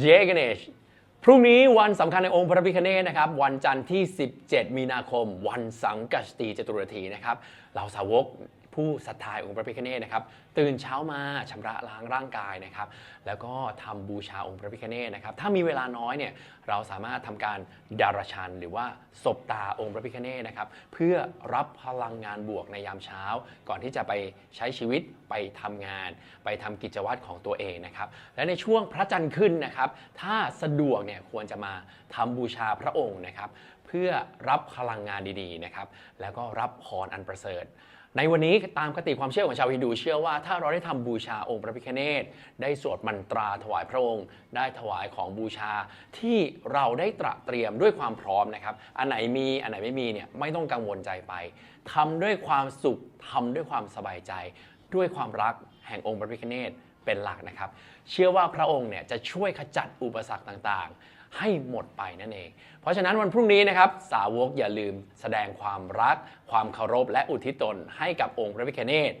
เยกเนชพรุ่งนี้วันสำคัญในองค์พระพิคเนศนะครับ วันจันทร์ที่ 17 มีนาคม วันสังกัสตีจตุรธีนะครับ เราสาวก ผู้ศรัทธาองค์พระพิคเนตนะครับตื่นเช้ามาชำระล้างร่างกายนะครับแล้วก็ทำบูชาองค์พระพิคเนตนะครับถ้ามีเวลาน้อยเนี่ยเราสามารถทำการดารชันหรือว่าศบตาองค์พระพิคเนตนะครับเพื่อรับพลังงานบวกในยามเช้า ก่อนที่จะไปใช้ชีวิตไปทำงาน ไปทำกิจวัตรของตัวเองนะครับและในช่วงพระจันทร์ขึ้นนะครับถ้าสะดวกเนี่ยควรจะมาทำบูชาพระองค์นะครับเพื่อรับพลังงานดีๆนะครับแล้วก็รับพรอันประเสริฐ ในวันนี้ตามคติความเชื่อของชาวฮินดูเชื่อว่าถ้าเราได้ทำบูชาองค์พระพิฆเนศได้สวดมนตราถวายพระองค์ ได้ถวายของบูชาที่เราได้ตระเตรียมด้วยความพร้อมนะครับ อันไหนมีอันไหนไม่มีเนี่ยไม่ต้องกังวลใจไปทำด้วยความสุขทำด้วยความสบายใจ ด้วยความรักแห่งองค์พระพิฆเนศเป็นหลักนะครับ เชื่อว่าพระองค์เนี่ยจะช่วยขจัดอุปสรรคต่างๆ ให้หมดไปนั่นเอง เพราะฉะนั้นวันพรุ่งนี้นะครับสาวกอย่าลืมแสดงความรัก ความเคารพ และอุทิศตนให้กับองค์พระพิฆเนศ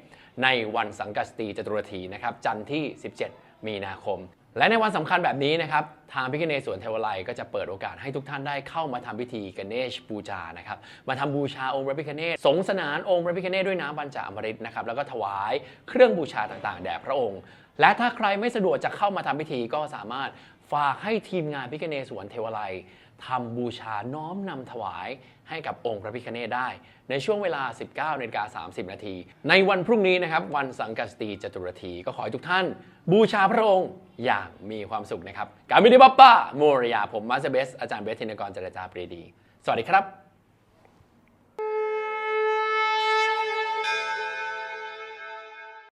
ในวันสังกัสตีจตุรธีนะครับจันทร์ที่ 17 มีนาคม และในวันสำคัญแบบนี้นะครับทางพิฆเนสวนเทวไลยก็จะเปิดโอกาสให้ทุกท่านได้เข้ามาทำพิธีกเนชปูจานะครับมาทำบูชาองค์พระพิฆเนศสงสนานองค์พระพิฆเนศด้วยน้ำบัญจาอมฤตนะครับแล้วก็ถวายเครื่องบูชาต่างๆ แด่พระองค์ และถ้าใครไม่สะดวกจะเข้ามาทำพิธีก็สามารถ ฝากให้ทีมงานพิคเนศสวนเทวไลทำบูชาน้อมนำถวายให้กับองค์พระพิคเนศได้ ในช่วงเวลา 19นกา30 นาที ในวันพรุ่งนี้นะครับ วันสังกัสตีจตุรธีก็ขอให้ทุกท่าน บูชาพระองค์อย่างมีความสุขนะครับ การมิดิบัปป้าโมริยาผมมาสเบส อาจารย์เบสธินกรเจรจาปรีดี สวัสดีครับ